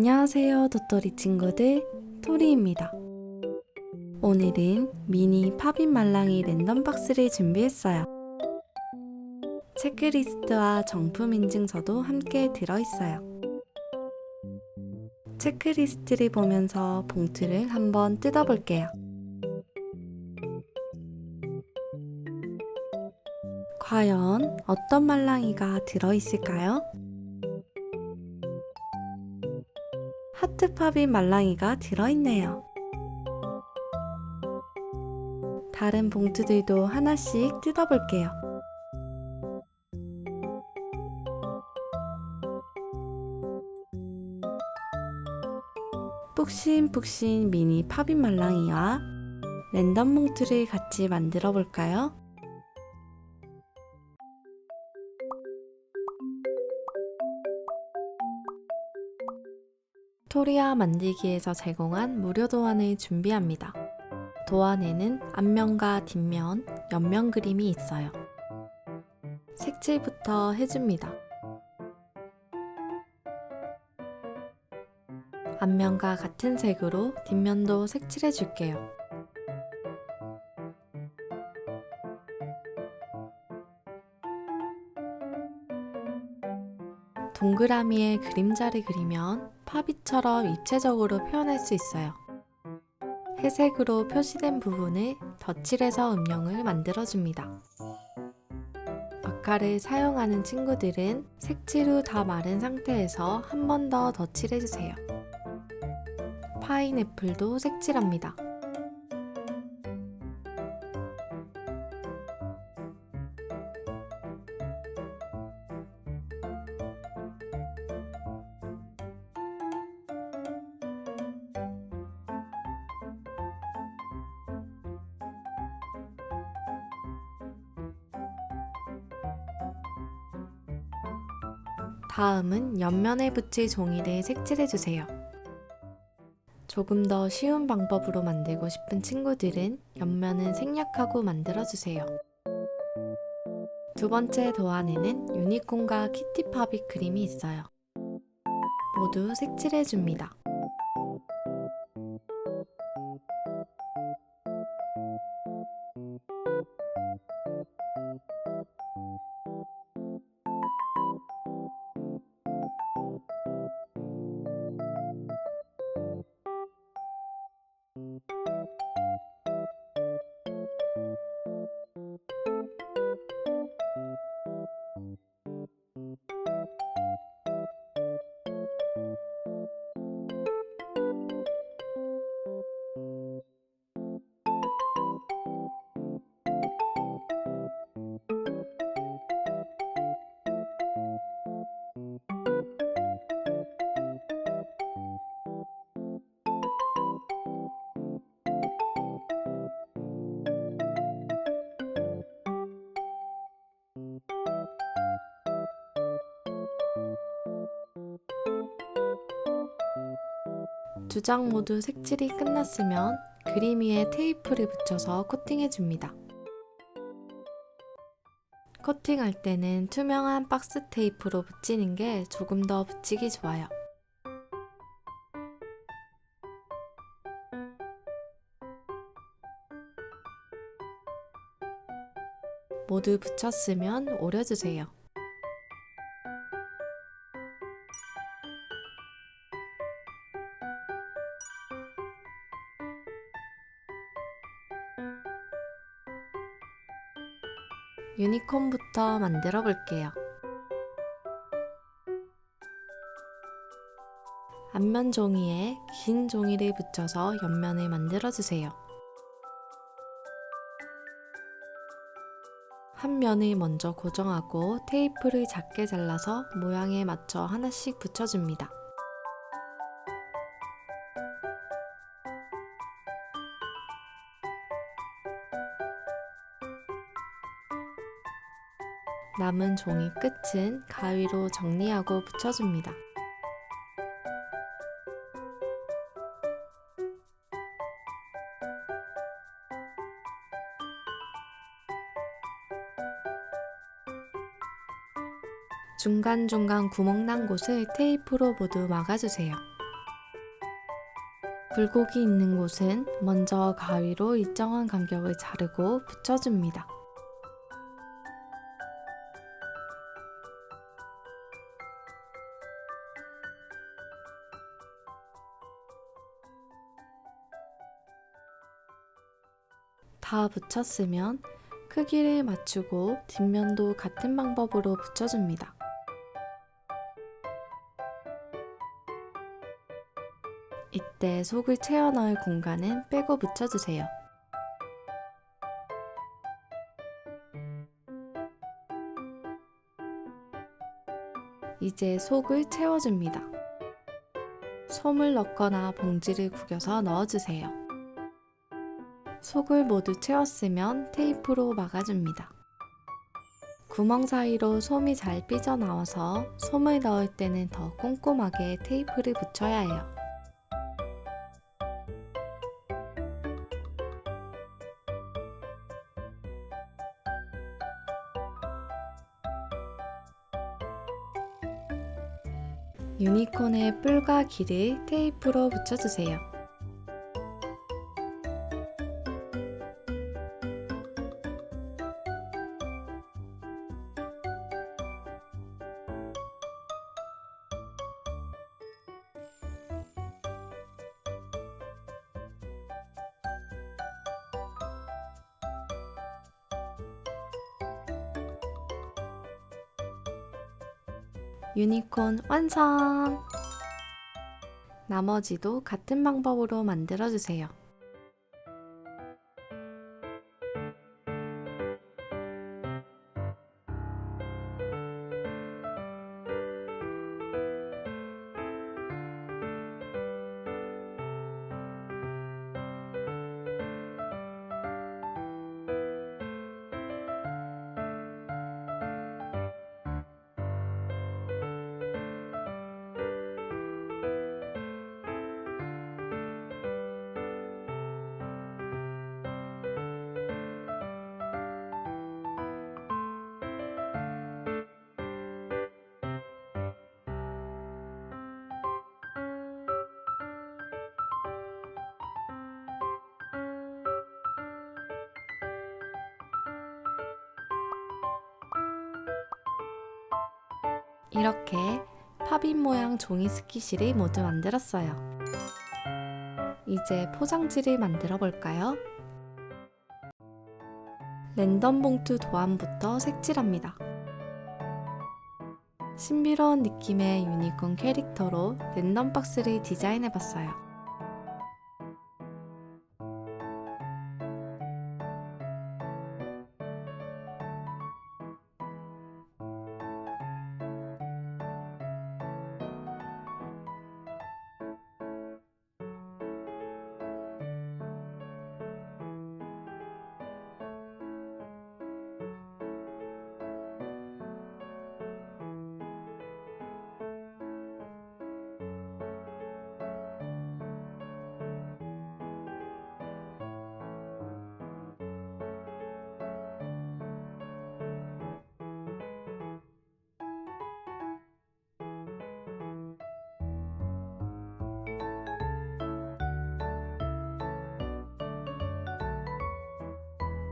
안녕하세요, 도토리 친구들. 토리입니다. 오늘은 미니 팝인 말랑이 랜덤 박스를 준비했어요. 체크리스트와 정품 인증서도 함께 들어있어요. 체크리스트를 보면서 봉투를 한번 뜯어볼게요. 과연 어떤 말랑이가 들어있을까요? 하트팝인 말랑이가 들어있네요. 다른 봉투들도 하나씩 뜯어볼게요. 푹신푹신 미니 팝인 말랑이와 랜덤 봉투를 같이 만들어 볼까요? 토리아 만들기에서 제공한 무료 도안을 준비합니다. 도안에는 앞면과 뒷면, 옆면 그림이 있어요. 색칠부터 해줍니다. 앞면과 같은 색으로 뒷면도 색칠해 줄게요. 동그라미에 그림자를 그리면 파비처럼 입체적으로 표현할 수 있어요. 회색으로 표시된 부분을 덧칠해서 음영을 만들어줍니다. 마카를 사용하는 친구들은 색칠 후 다 마른 상태에서 한 번 더 덧칠해주세요. 파인애플도 색칠합니다. 다음은 옆면에 붙일 종이를 색칠해주세요. 조금 더 쉬운 방법으로 만들고 싶은 친구들은 옆면은 생략하고 만들어주세요. 두 번째 도안에는 유니콘과 키티팝이 그림이 있어요. 모두 색칠해줍니다. 두 장 모두 색칠이 끝났으면 그림 위에 테이프를 붙여서 코팅해줍니다. 코팅할 때는 투명한 박스 테이프로 붙이는 게 조금 더 붙이기 좋아요. 모두 붙였으면 오려주세요. 유니콘부터 만들어 볼게요. 앞면 종이에 긴 종이를 붙여서 옆면을 만들어 주세요. 한 면을 먼저 고정하고 테이프를 작게 잘라서 모양에 맞춰 하나씩 붙여줍니다. 남은 종이 끝은 가위로 정리하고 붙여줍니다. 중간중간 구멍 난 곳을 테이프로 모두 막아주세요. 굴곡이 있는 곳은 먼저 가위로 일정한 간격을 자르고 붙여줍니다. 다 붙였으면 크기를 맞추고 뒷면도 같은 방법으로 붙여줍니다. 이때 속을 채워 넣을 공간은 빼고 붙여주세요. 이제 속을 채워줍니다. 솜을 넣거나 봉지를 구겨서 넣어주세요. 속을 모두 채웠으면 테이프로 막아줍니다. 구멍 사이로 솜이 잘 삐져나와서 솜을 넣을 때는 더 꼼꼼하게 테이프를 붙여야 해요. 유니콘의 뿔과 길을 테이프로 붙여주세요. 유니콘 완성! 나머지도 같은 방법으로 만들어주세요. 이렇게 팝인 모양 종이 스키실을 모두 만들었어요. 이제 포장지를 만들어 볼까요? 랜덤 봉투 도안부터 색칠합니다. 신비로운 느낌의 유니콘 캐릭터로 랜덤 박스를 디자인해 봤어요.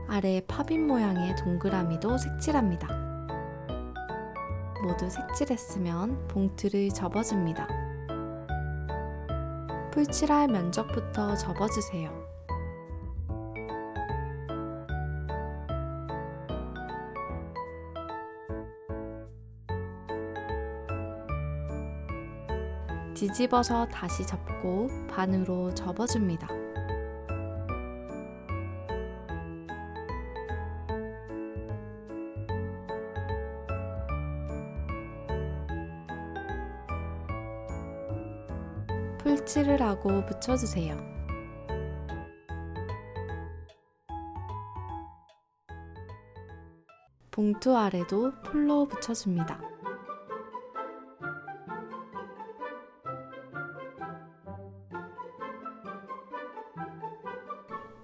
아래 팝인 모양의 동그라미도 색칠합니다. 모두 색칠했으면 봉투를 접어줍니다. 풀칠할 면적부터 접어주세요. 뒤집어서 다시 접고 반으로 접어줍니다. 풀칠을 하고 붙여주세요. 봉투 아래도 풀로 붙여줍니다.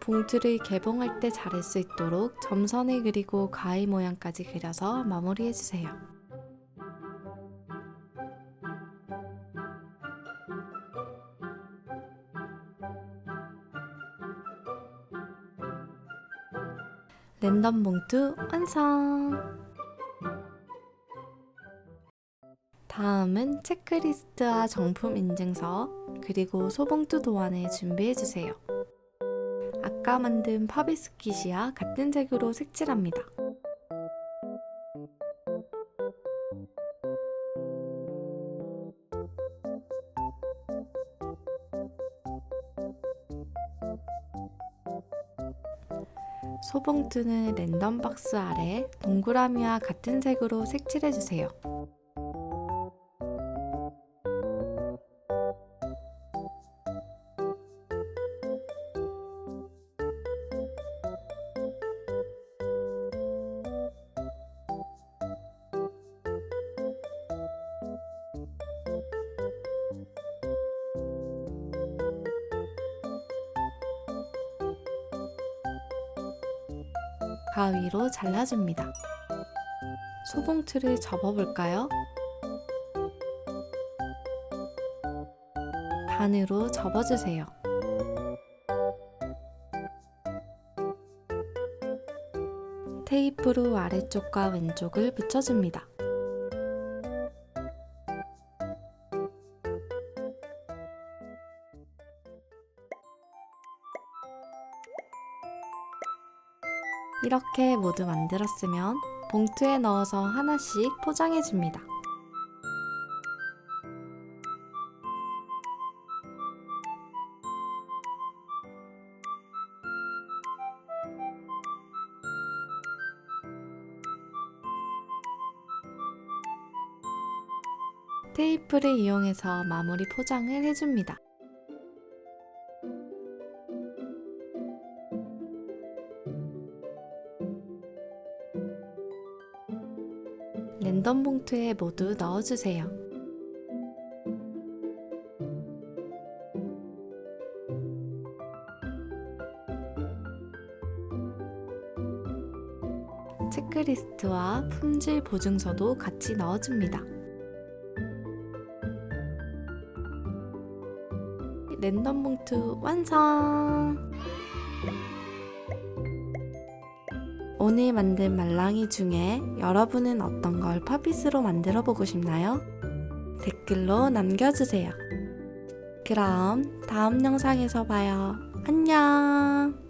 봉투를 개봉할 때 잘할 수 있도록 점선을 그리고 가위 모양까지 그려서 마무리해주세요. 랜덤 봉투 완성! 다음은 체크리스트와 정품 인증서, 그리고 소봉투 도안을 준비해주세요. 아까 만든 파비스킷이와 같은 색으로 색칠합니다. 소봉투는 랜덤 박스 아래 동그라미와 같은 색으로 색칠해주세요. 가위로 잘라줍니다. 소봉투를 접어볼까요? 반으로 접어주세요. 테이프로 아래쪽과 왼쪽을 붙여줍니다. 이렇게 모두 만들었으면 봉투에 넣어서 하나씩 포장해줍니다. 테이프를 이용해서 마무리 포장을 해줍니다. 랜덤 봉투에 모두 넣어주세요. 체크리스트와 품질 보증서도 같이 넣어줍니다. 랜덤 봉투 완성! 오늘 만든 말랑이 중에 여러분은 어떤 걸 팝잇으로 만들어 보고 싶나요? 댓글로 남겨주세요. 그럼 다음 영상에서 봐요. 안녕!